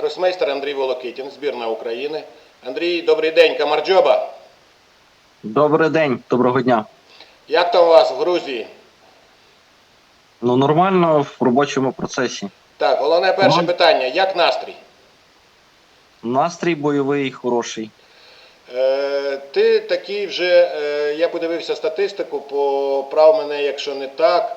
гросмейстер Андрій Волокитін, збірна України. Андрій, добрий день, Камарджоба. Добрий день, доброго дня. Як там у вас в Грузії? Ну нормально в робочому процесі. Так, головне перше Ну. питання: як настрій? Настрій бойовий, хороший. Е, ти такий вже, е, я подивився статистику, поправ мене, якщо не так.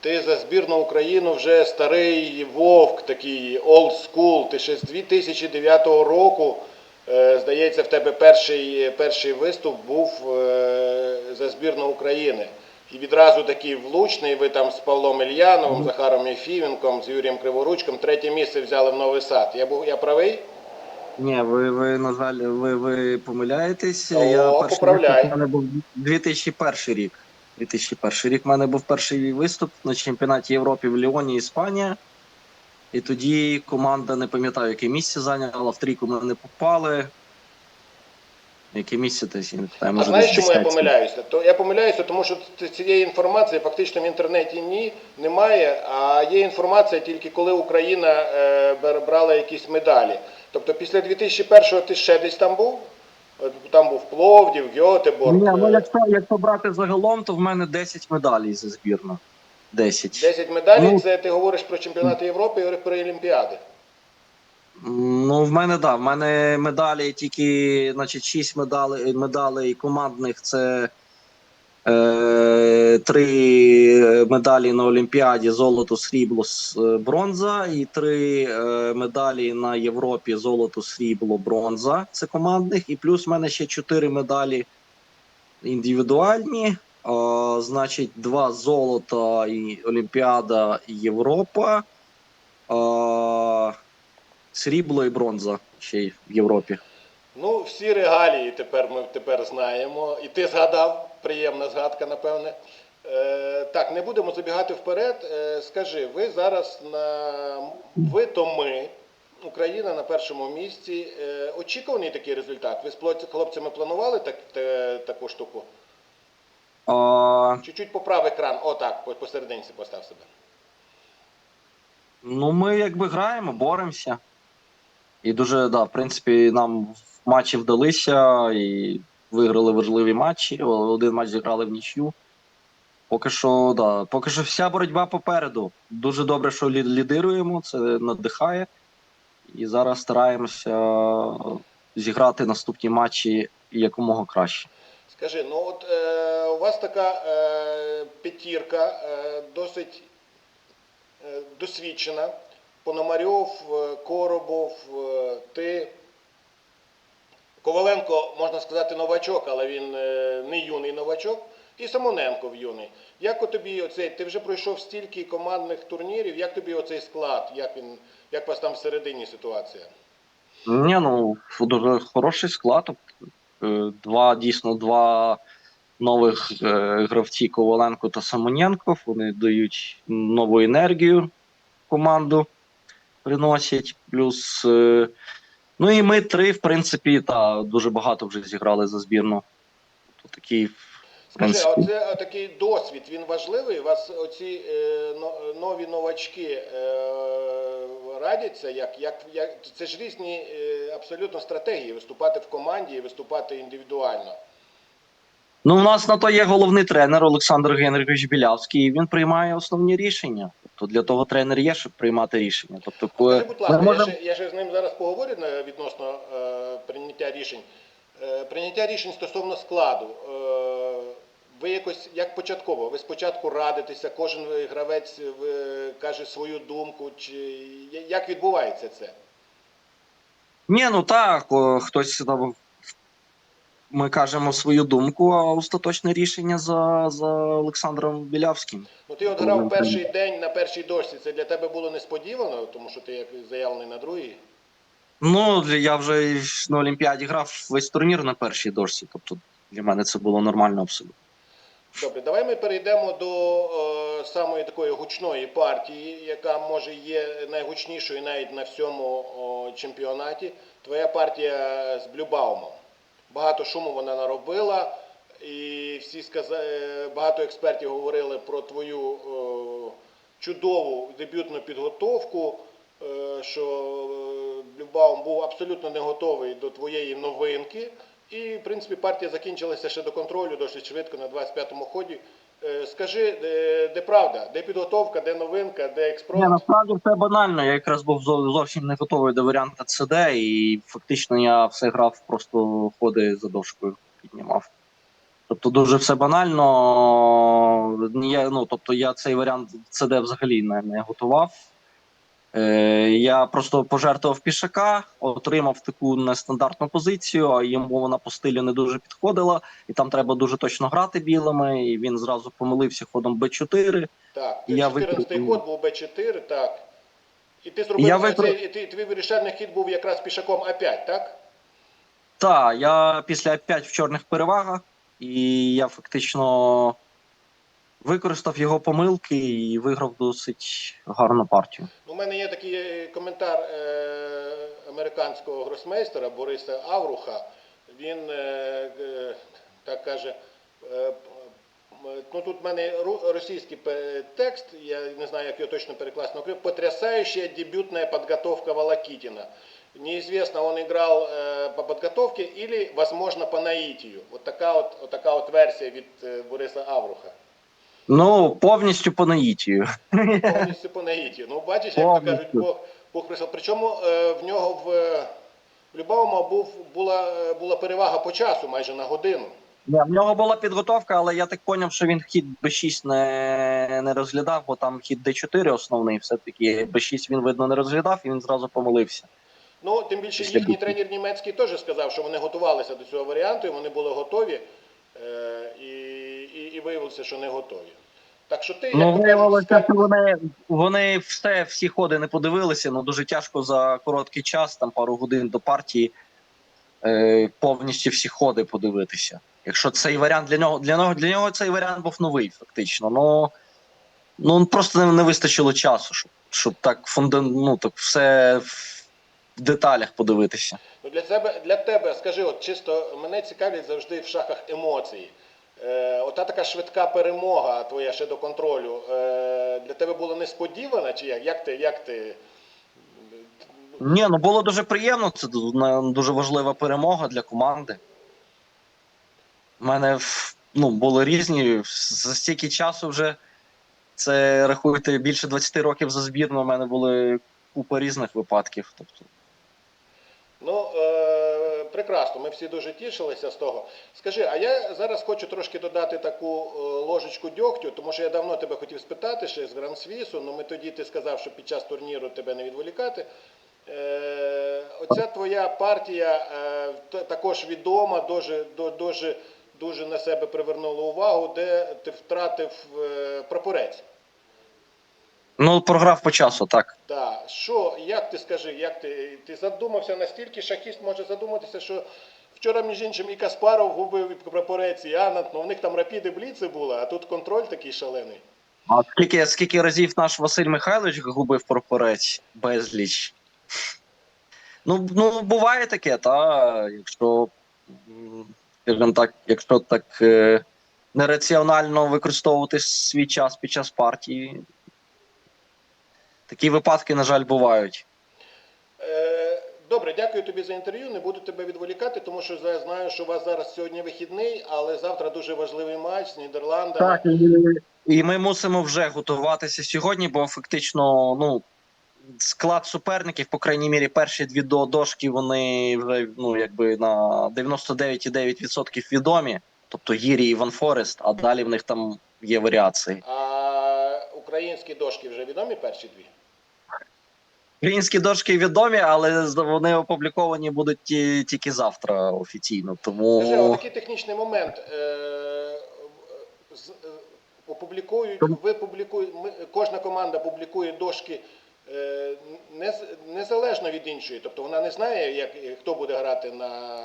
Ти за збірну Україну вже старий вовк, такий old school. Ти ще з 2009 року, е, здається, в тебе перший, перший виступ був е, за збірну України. І відразу такий влучний. Ви там з Павлом Ільяновим, Захаром Єфіменком, з Юрієм Криворучком третє місце взяли в Новий Сад. Я був я правий? Ні, ви, ви на жаль, ви, ви помиляєтесь. О, Я перший поправляй. був 2001 рік. 2001 рік в мене був перший виступ на чемпіонаті Європи в Ліоні, Іспанія. І тоді команда, не пам'ятаю, яке місце зайняла, в трійку ми не попали. Яке місце десь, я не пам'ятаю, А знаєш, десь чому я 10. помиляюся? То я помиляюся, тому що ц- цієї інформації фактично в інтернеті ні, немає, а є інформація тільки коли Україна е, бер- брала якісь медалі. Тобто після 2001-го ти ще десь там був? Там був Пловдів, Гьотеборг. Ні, ну е, якщо, якщо брати загалом, то в мене 10 медалей за збірну. 10. 10 медалей, Ну. це ти говориш про чемпіонати Європи і про Олімпіади. Ну, в мене да. В мене медалі тільки, значить, 6 медалей, медалей командних це три медалі на Олімпіаді: золото, срібло, е, бронза, і три е, медалі на Європі: золото, срібло, бронза. Це командних. І плюс в мене ще чотири медалі індивідуальні. Е, значить, два золота і Олімпіада Європа. Е, Срібло і бронза ще й в Європі. Ну, всі регалії тепер ми тепер знаємо. І ти згадав, приємна згадка, напевне. Е, так, не будемо забігати вперед. Е, скажи, ви зараз на ви то ми, Україна на першому місці. Е, очікуваний такий результат? Ви з хлопцями планували так, таку штуку? Чуть-чуть поправ екран, отак, по- посерединці постав себе. ну, ми якби граємо, боремося. І дуже, да, в принципі, нам матчі вдалися і виграли важливі матчі. Один матч зіграли в нічю. Поки що, да, поки що вся боротьба попереду. Дуже добре, що лідируємо, це надихає. І зараз стараємося зіграти наступні матчі якомога краще. Скажи, ну от е, у вас така е, п'ятірка е, досить е, досвідчена. Пономарьов, е, Коробов, е, ти. Коваленко, можна сказати, новачок, але він е, не юний новачок. І Самоненко в юний. Як тобі оцей, ти вже пройшов стільки командних турнірів, як тобі оцей склад? Як він, як вас там всередині ситуація? Ні, ну дуже хороший склад. Е, Два дійсно два нових е, гравці Коваленко та Самоненко. Вони дають нову енергію команду, приносять. Плюс. Ну і ми три, в принципі, та дуже багато вже зіграли за збірну. То такий, в Скажи, а оце такий досвід, він важливий? У вас оці е, нові новачки е, радяться? Як, як, як, це ж різні е, абсолютно стратегії виступати в команді і виступати індивідуально. Ну, у нас на то є головний тренер Олександр Генрихович Білявський, і він приймає основні рішення. Тобто для того тренер є, щоб приймати рішення. Тобто, коли будь ласка, ми я, можемо- ще, я ще з ним зараз поговорю відносно е, прийняття рішень. Е, прийняття рішень стосовно складу. Е, ви якось як початково? Ви спочатку радитеся, кожен гравець е, каже свою думку, чи як відбувається це? Ні, ну так, о, хтось там. Ми кажемо свою думку, а остаточне рішення за, за Олександром Білявським. Ну ти от грав перший день на першій дошці. Це для тебе було несподівано, тому що ти як заявлений на другій. Ну, я вже на Олімпіаді грав весь турнір на першій дошці. Тобто для мене це було нормально абсолютно. Добре, давай ми перейдемо до е, самої такої гучної партії, яка може є найгучнішою навіть на всьому о, чемпіонаті. Твоя партія з Блюбаумом. Багато шуму вона наробила, і всі сказа... е, багато експертів говорили про твою е, чудову дебютну підготовку. е, що Блюбаум був абсолютно не готовий до твоєї новинки. І, в принципі, партія закінчилася ще до контролю досить швидко на 25-му ході. Е, Скажи, де, де правда, де підготовка, де новинка, де Ні, експромт? насправді все банально. Я якраз був зовсім не готовий до варіанта ЦД, і фактично я все грав, просто ходи за дошкою піднімав. Тобто дуже все банально. Я, ну, тобто я цей варіант ЦД взагалі не, не готував. Е, я просто пожертвував пішака, отримав таку нестандартну позицію, а йому вона по стилю не дуже підходила, і там треба дуже точно грати білими. І він зразу помилився ходом Б4. Так, Я 14-й викрив- ход був Б4, так. І ти зробив Я викрив- і ти, твій вирішальний хід був якраз пішаком А5, так? Так, я після А5 в чорних перевагах, і я фактично використав його помилки і виграв досить гарну партію. У мене є такий е, коментар е, американського гросмейстера Бориса Авруха. Він е, е, так каже. е, Ну, тут в мене російський текст, я не знаю, як його точно перекласти українську. Потрясающая дебютная подготовка Волокитина. Неизвестно, он играл э, по подготовке или, возможно, по наитию. Вот такая вот, вот, така от версія від е, Бориса Авруха. Ну, повністю по наїтію. Повністю по наїті. Ну, бачиш, як то кажуть, Бог, Бог прийшов. Причому е, в нього в, в Любавому був, була, е, була перевага по часу майже на годину. Ні, в нього була підготовка, але я так зрозумів, що він хід Б6 не, не розглядав, бо там хід Д4 основний, все-таки Б6 він, видно, не розглядав, і він зразу помилився. Ну, тим більше Після їхній битви. тренер німецький теж сказав, що вони готувалися до цього варіанту, і вони були готові, е, і, і, і виявилося, що не готові. Так що ти, як Ну, виявилося, що вони, вони все, всі ходи не подивилися. Ну дуже тяжко за короткий час, там пару годин до партії, е, повністю всі ходи подивитися. Якщо цей варіант для нього, для нього, для нього цей варіант був новий, фактично. Ну, ну просто не, не вистачило часу, щоб, щоб так фунда, ну, так все в деталях подивитися. Ну, для, тебе, для тебе, скажи, от чисто мене цікавлять завжди в шахах емоції. Е, ота така швидка перемога твоя ще до контролю. Е, для тебе була несподівана, чи як? Як ти, як ти? Ні, ну було дуже приємно. Це дуже важлива перемога для команди. У мене ну, були різні. За стільки часу вже це рахуйте більше 20 років за збірну. У мене були купа різних випадків. Тобто, прекрасно, ми всі дуже тішилися з того. Скажи, а я зараз хочу трошки додати таку е, ложечку дьогтю, тому що я давно тебе хотів спитати ще з Гран-Свісу, але ми тоді ти сказав, що під час турніру тебе не відволікати. Е, оця твоя партія е, також відома, дуже, дуже, дуже на себе привернула увагу, де ти втратив е, прапорець. Ну, програв по часу, так. Так, що, як ти скажи, як ти, ти задумався настільки, шахіст може задуматися, що вчора, між іншим, і Каспаров губив і прапорець, і Анат, ну в них там рапіди бліци були, а тут контроль такий шалений. А скільки, скільки разів наш Василь Михайлович губив пропорець безліч. Ну, ну буває таке, та якщо, скажімо так, якщо так е, нераціонально використовувати свій час під час партії. Такі випадки, на жаль, бувають. Е, добре, дякую тобі за інтерв'ю. Не буду тебе відволікати, тому що я знаю, що у вас зараз сьогодні вихідний, але завтра дуже важливий матч з Нідерландами. і ми мусимо вже готуватися сьогодні, бо фактично, ну. Склад суперників, по крайній мірі, перші дві до- дошки, вони вже ну, якби на 99,9% відомі. Тобто Гірі і Ван Форест, а далі в них там є варіації. А українські дошки вже відомі перші дві? Українські дошки відомі, але вони опубліковані будуть тільки завтра офіційно. Тому Скажи, такий технічний момент. Е, е, опублікують, ви публікуєте, кожна команда публікує дошки е, незалежно від іншої. Тобто вона не знає, як, хто буде грати на,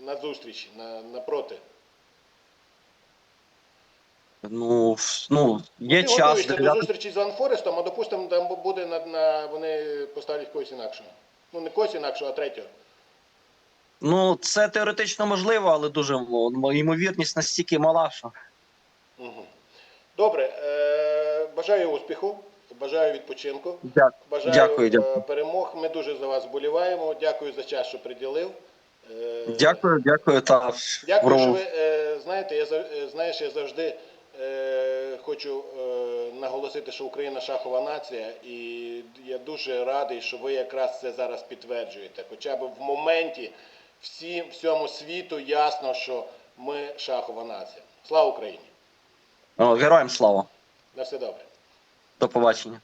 на зустрічі, на, напроти. Ну, ну є Ти час. готуєшся до для- зустрічі з Ван Форестом, а допустимо, там буде на, на вони поставлять когось інакшого. Ну, не когось інакшого, а третього. Ну, це теоретично можливо, але дуже м- ймовірність настільки мала, що Угу. Добре, е, бажаю успіху. Бажаю відпочинку. Дякую. Бажаю Дякую, е, дякую. перемог. Ми дуже за вас вболіваємо. Дякую за час, що приділив. Е, Дякую, дякую. Та Дякую, що ви е, знаєте, я зав- е, знаєш, я завжди хочу е, наголосити, що Україна шахова нація, і я дуже радий, що ви якраз це зараз підтверджуєте. Хоча б в моменті всім всьому світу ясно, що ми шахова нація. Слава Україні! Героям слава. На все добре. До побачення.